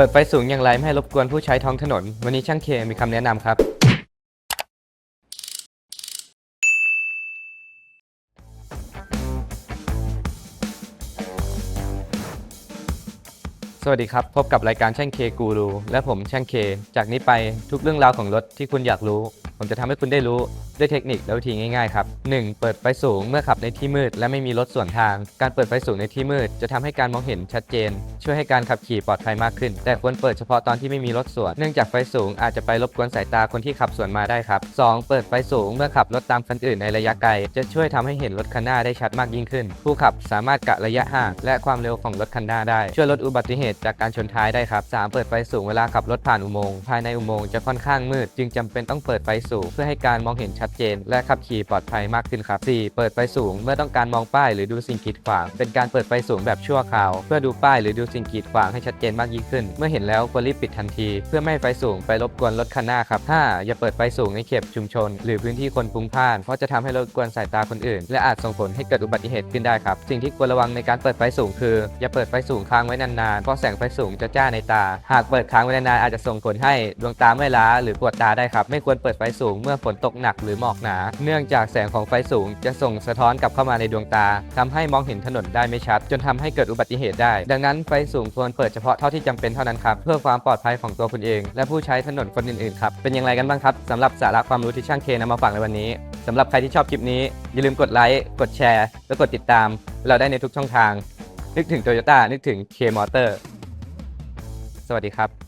เปิดไฟสูงอย่างไรไม่ให้รบกวนผู้ใช้ท้องถนน วันนี้ช่างเคมีคำแนะนำครับ สวัสดีครับ พบกับรายการช่างเคกูรูและผมช่างเค จากนี้ไปทุกเรื่องราวของรถที่คุณอยากรู้ ผมจะทำให้คุณได้รู้ด้วยเทคนิคและวิธีง่ายๆครับ 1. เปิดไฟสูงเมื่อขับในที่มืด และไม่มีรถสวนทาง การเปิดไฟสูงในที่มืด จะทำให้การมองเห็นชัดเจน ช่วยให้การขับขี่ปลอดภัยมากขึ้น แต่ควรเปิดเฉพาะตอนที่ไม่มีรถสวน เนื่องจากไฟสูงอาจจะไปรบกวนสายตาคนที่ขับสวนมาได้ครับ 2. เปิดไฟสูงเมื่อขับรถตามคันอื่นในระยะไกล จะช่วยทำให้เห็นรถคันหน้าได้ชัดมากยิ่งขึ้น ผู้ขับสามารถกะระยะห่างและความเร็วของรถคันหน้าได้ ช่วยลดอุบัติเหตุจากการชนท้ายได้ครับ 3. เปิดไฟสูงเวลาขับรถผ่านอุโมงค์ภายในอุโมงค์จะค่อนข้างมืด จึงจำเป็นต้องเปิดไฟสูง เพื่อให้การมองเห็นชัดเจน และขับขี่ปลอดภัยมากขึ้นครับ 4. เปิดไฟสูงเมื่อต้องการมองป้ายหรือดูสิ่งกีดขวาง เป็นการเปิดไฟสูงแบบชั่วคราว เพื่อดูป้ายหรือดูสิ่งกีดขวางให้ชัดเจนมากยิ่งขึ้น เมื่อเห็นแล้วควรรีบปิดทันที เพื่อไม่ให้ไฟสูงไปรบกวนรถคันหน้าครับ 5. อย่าเปิดไฟสูงในเขตชุมชน หรือพื้นที่คนพลุกพล่าน เพราะจะทำให้รบกวนสายตาคนอื่น และอาจส่งผลให้เกิดอุบัติเหตุขึ้นได้ครับ สิ่งที่ควรระวังในการเปิดไฟสูงคือ อย่าเปิดไฟสูงค้างไว้นานๆ เพราะแสงไฟสูงจะจ้าในตา หากเปิดค้างไว้นานๆอาจจะส่งผลให้ดวงตาเมื่อยล้าหรือปวดตาได้ครับ ไม่ควรเปิดไฟสูงเมื่อฝนตกหนักหรือหมอกหนา เนื่องจากแสงของไฟสูงจะส่งสะท้อนกลับเข้ามาในดวงตาทำให้มองเห็นถนนได้ไม่ชัด จนทำให้เกิดอุบัติเหตุได้ ดังนั้นไฟสูงควรเปิดเฉพาะเท่าที่จำเป็นเท่านั้นครับ เพื่อความปลอดภัยของตัวคุณเอง และผู้ใช้ถนนคนอื่นๆครับ เป็นอย่างไรกันบ้างครับสำหรับสาระความรู้ที่ช่างเคนำมาฝากในวันนี้สำหรับใครที่ชอบคลิปนี้อย่าลืมกดไลค์กดแชร์ และกดติดตาม เราได้ในทุกช่องทาง นึกถึง Toyota นึกถึง K Motor สวัสดีครับ